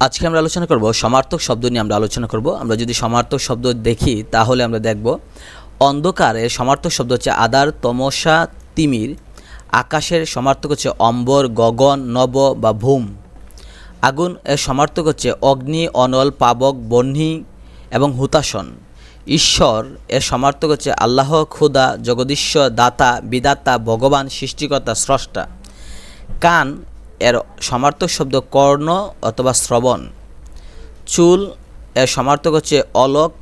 আজকে আমরা আলোচনা করব সমার্থক শব্দ নিয়ে আমরা আলোচনা করব। আমরা যদি সমার্থক শব্দ দেখি, তাহলে আমরা দেখব অন্ধকারে সমার্থক শব্দ হচ্ছে আদার তমসা তিমির, আকাশের সমার্থক হচ্ছে অম্বর, গগন, নব বা ভূম। আগুন এর সমার্থক হচ্ছে অগ্নি, অনল, পাবক বহ্নি এবং হুতাসন ঈশ্বর এর সমার্থক হচ্ছে আল্লাহ, খুদা, জগদীশ্বর, দাতা, বিদাতা, ভগবান, সৃষ্টিকর্তা, স্রষ্টা। কান এর সমার্থক শব্দ কর্ণ অথবা শ্রবণ। চুল এর সমার্থক হচ্ছে অলক,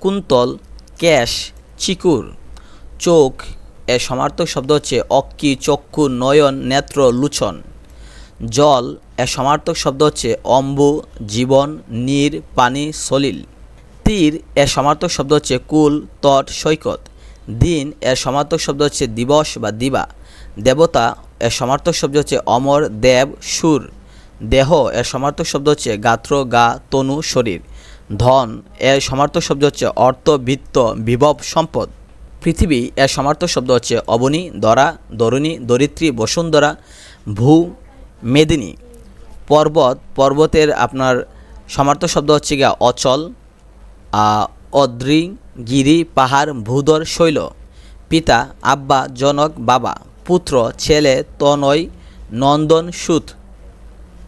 কুন্তল, ক্যাশ, চিকুর। চোখ এর সমার্থক শব্দ হচ্ছে অক্কি চক্ষু, নয়ন, নেত্র লুচন জল এর সমার্থক শব্দ হচ্ছে অম্বু, জীবন, নীর, পানি, সলিল। তীর এর সমার্থক শব্দ হচ্ছে কুল, তট, সৈকত। দিন এর সমার্থক শব্দ হচ্ছে দিবস বা দিবা। দেবতা এর সমার্থক শব্দ হচ্ছে অমর, দেব, সুর। দেহ এর সমার্থক শব্দ হচ্ছে গাত্র, গা, তনু, শরীর। ধন এর সমার্থক শব্দ হচ্ছে অর্থ, বৃত্ত, বিভব, সম্পদ। পৃথিবী এর সমার্থক শব্দ হচ্ছে অবনী, দরা, দরুণী দরিত্রী বসুন্ধরা, ভূ, মেদিনী। পর্বত, পর্বতের আপনার সমার্থক শব্দ হচ্ছে গিয়া অচল অদ্রি, গিরি, পাহাড়, ভূদর, শৈল। পিতা, আব্বা, জনক, বাবা। পুত্র, ছেলে, তনয়, নন্দন, সুত।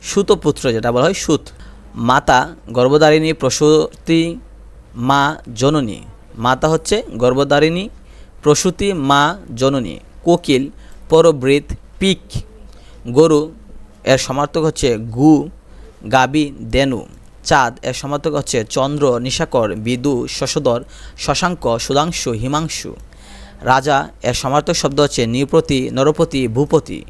সুতপুত্র যেটা বলা হয়, সুত। মাতা গর্ভধারিণী, প্রসূতি, মা, জননী। মাতা হচ্ছে গর্ভধারিণী, প্রসূতি, মা, জননী। কোকিল, পরবৃত, পিক। গরু, এর সমার্থক হচ্ছে গু। গাবি, দেনু। চাঁদ, এর সমার্থক হচ্ছে চন্দ্র, নিশাকর, বিদু, শশধর, শশাঙ্ক, সুধাংশু, হিমাংশু। রাজা এর সমার্থক শব্দ হচ্ছে নৃপতি, নরপতি, ভূপতি।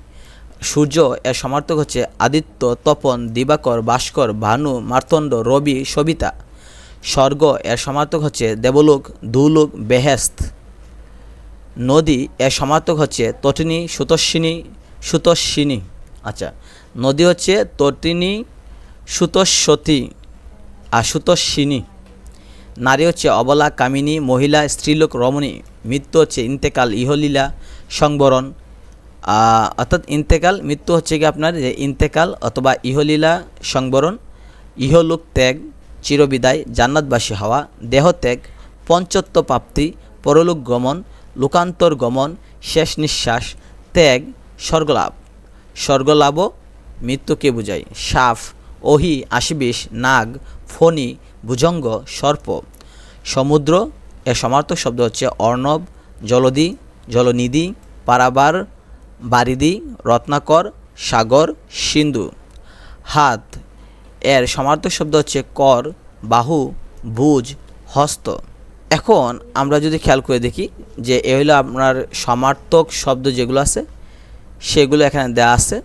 সূর্য এর সমার্থক হচ্ছে আদিত্য, তপন, দিবাকর, ভাস্কর, ভানু মার্তণ্ড রবি, সবিতা। স্বর্গ এর সমার্থক হচ্ছে দেবলোক দুলোক বেহেস্ত। নদী এর সমার্থক হচ্ছে তটিনী, সুতস্বিনী সুতস্বিনী। আচ্ছা নদী হচ্ছে তটিনী, সুতস্বতী আর সুতস্বিনী। নারী হচ্ছে অবলা, কামিনী, মহিলা, স্ত্রীলোক, রমণী। মৃত্যু হচ্ছে ইন্তেকাল ইহলীলা সংবরণ। অর্থাৎ ইন্তেকাল, মৃত্যু হচ্ছে কি আপনার? যে ইন্তেকাল অথবা ইহলীলা সংবরণ, ইহলোক ত্যাগ, চিরবিদায়, জান্নাতবাসী হওয়া দেহত্যাগ পঞ্চত্ব প্রাপ্তি, পরলোক গমন, লোকান্তর গমন, শেষ নিঃশ্বাস, ত্যাগ, স্বর্গলাভ। স্বর্গলাভও মৃত্যুকে বোঝায়। সাফ, ওহি আশিবিশ নাগ, ফণি, ভুজঙ্গ, সর্প। সমুদ্র এর সমার্থক শব্দ হচ্ছে অর্ণব, জলদি, জলনিধি, পারাবার বারিদি রত্নাকর, সাগর, সিন্ধু। হাত। এর সমার্থক শব্দ হচ্ছে কর, বাহু, ভুজ, হস্ত। এখন আমরা যদি খেয়াল করে দেখি যে এ হলো আপনার সমার্থক শব্দ যেগুলো আছে, সেগুলো এখানে দেওয়া আছে।